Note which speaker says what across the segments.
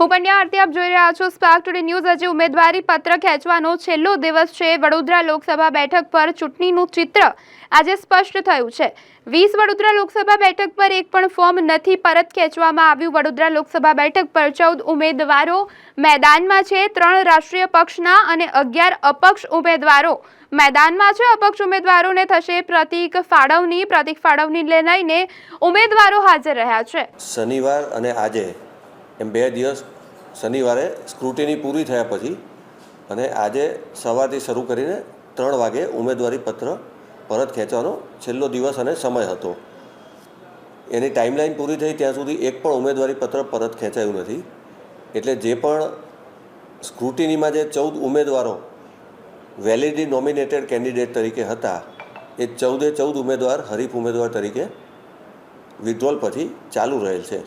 Speaker 1: હું પંડ્યા આરતી આપ જોઈ રહ્યા છો સ્પાર્ક ટુડે ન્યૂઝ આજે ઉમેદવારી પત્ર ખેંચવાનો છેલ્લો દિવસ છે. વડોદરા લોકસભા બેઠક પર ચૂંટણીનું ચિત્ર આજે સ્પષ્ટ થયું છે. વીસ વડોદરા લોકસભા બેઠક પર એક પણ ફોર્મ નથી પરત ખેંચવામાં આવ્યું. વડોદરા લોકસભા બેઠક પર ચૌદ ઉમેદવારો મેદાનમાં છે. ત્રણ રાષ્ટ્રીય પક્ષના અને અગિયાર અપક્ષ ઉમેદવારો મેદાનમાં છે. અપક્ષ ઉમેદવારોને થશે પ્રતિક ફાળવણી. પ્રતિક ફાળવણીને લઈને ઉમેદવારો હાજર રહ્યા છે.
Speaker 2: શનિવાર અને આજે એમ બે દિવસ શનિવારે સ્ક્રુટિની પૂરી થયા પછી અને આજે સવારથી શરૂ કરીને ત્રણ વાગે ઉમેદવારી પત્ર પરત ખેંચવાનો છેલ્લો દિવસ અને સમય હતો. એની ટાઈમલાઈન પૂરી થઈ ત્યાં સુધી એક પણ ઉમેદવારી પત્ર પરત ખેંચાયું નથી. એટલે જે પણ સ્ક્રુટિનીમાં જે ચૌદ ઉમેદવારો વેલિડલી નોમિનેટેડ કેન્ડિડેટ તરીકે હતા, એ ચૌદે ચૌદ ઉમેદવાર હરીફ ઉમેદવાર તરીકે વિડ્રોલ પછી ચાલુ રહેલ છે.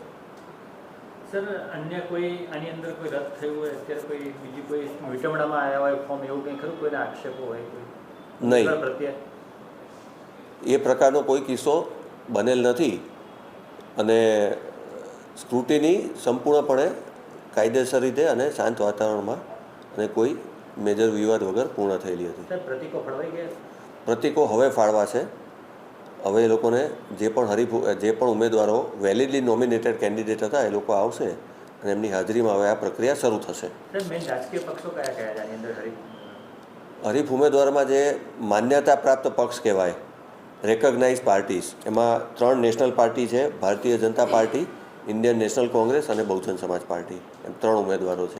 Speaker 3: સર અન્ય કોઈ આની અંદર કોઈ રદ થયું હોય અત્યારે કોઈ બીજી કોઈ વિટમણામાં આવ્યા હોય ફોર્મ એવું કંઈ ખરું? કોઈને આક્ષેપો હોય કોઈ
Speaker 2: નહીં.
Speaker 3: પ્રત્યે?
Speaker 2: એ પ્રકારનો કોઈ કિસ્સો બનેલ નથી અને સ્ક્રુટિની સંપૂર્ણપણે કાયદેસર રીતે અને શાંત વાતાવરણમાં અને કોઈ મેજર વિવાદ વગર પૂર્ણ થયેલી હતી.
Speaker 3: પ્રતિકો ફળવાઈ ગયા?
Speaker 2: પ્રતિકો હવે ફાળવા છે હવે એ લોકોને જે પણ હરીફ જે પણ ઉમેદવારો વેલિડલી નોમિનેટેડ કેન્ડિડેટ હતા એ લોકો આવશે અને એમની હાજરીમાં હવે આ પ્રક્રિયા શરૂ થશે. હરીફ ઉમેદવારમાં જે માન્યતા પ્રાપ્ત પક્ષ કહેવાય રેકગ્નાઇઝ પાર્ટીઝ એમાં ત્રણ નેશનલ પાર્ટી છે Bharatiya Janata party Indian National Congress અને બહુજન સમાજ પાર્ટી. એમ ત્રણ ઉમેદવારો છે.